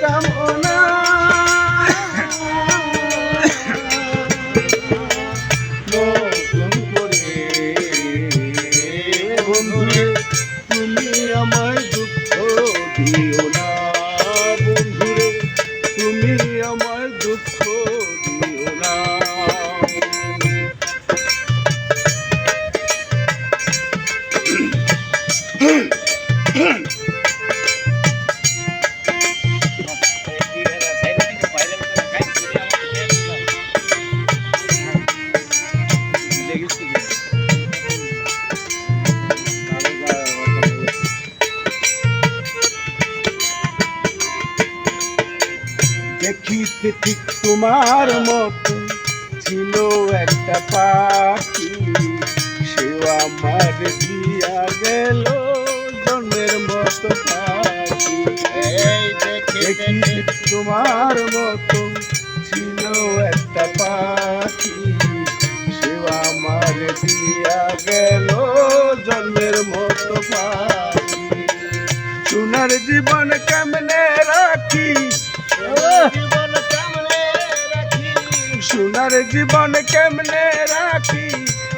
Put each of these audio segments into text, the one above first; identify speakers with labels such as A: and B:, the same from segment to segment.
A: কামনা নতুন করে বন্ধুরে তুমি আমায় দুঃখ দিও না। দুঃখ দেখিতে ঠিক তোমার মতো ছিল একটা পাখি। সেও আমার দিয়া গেল জন্মের মতো পাখি।
B: দেখিতে
A: তোমার মতো ছিল একটা পাখি। সেও আমার দিয়া গেল জন্মের মতো পাখি। সোনার জীবন কেমনে রাখি? সোনার জীবন কেমনে রাখি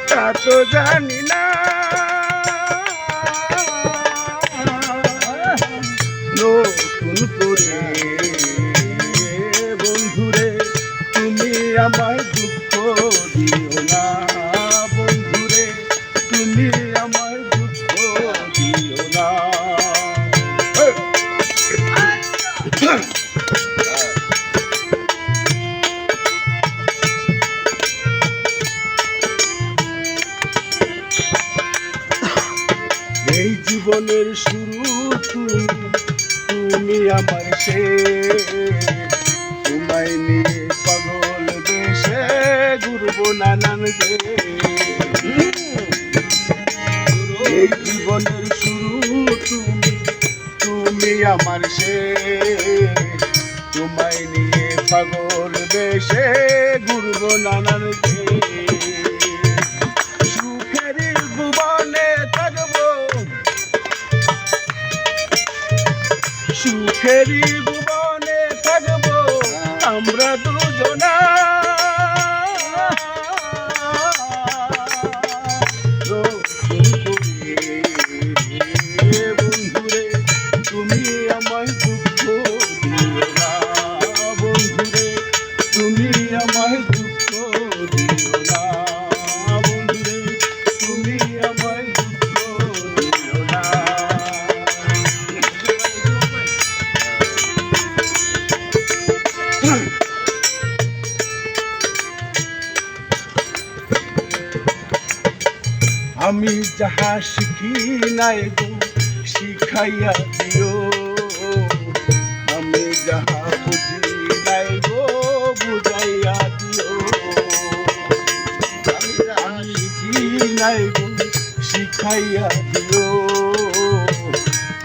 A: তা তো জানি না। নতুন করে বন্ধুরে তুমি আমায় জীবনের শুরু তুমি তুমি আমার সে তোমায় নিয়ে পাগল দেশে ঘুরব নানান এই জীবনের শুরু তুমি তুমি আমার সে তোমায় নিয়ে পাগল দেশে সুখেরই ভুবনে থাকব। আমরা দুজনা আমি যাহা শিখি নাই গো, শিখাইয়া দিও। আমি যাহা বুঝি নাই গো, বুঝাইয়া দিও। আমি যাহা শিখি নাই গো, শিখাইয়া দিও।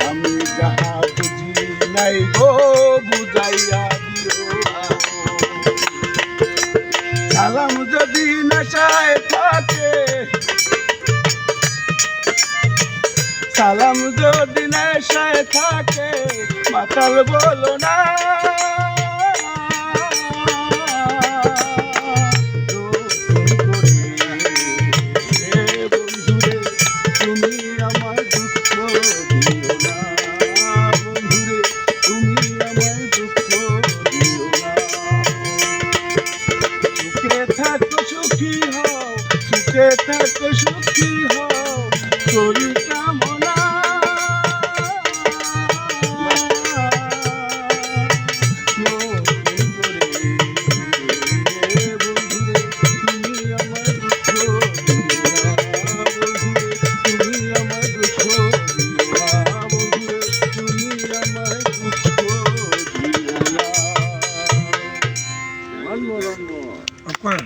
A: আমি যাহা বুঝি নাই গো, বুঝাইয়া দিও। সালাম যদি নেশায় সালাম যদি নেশায় থাকে মাতাল বলো না। করেন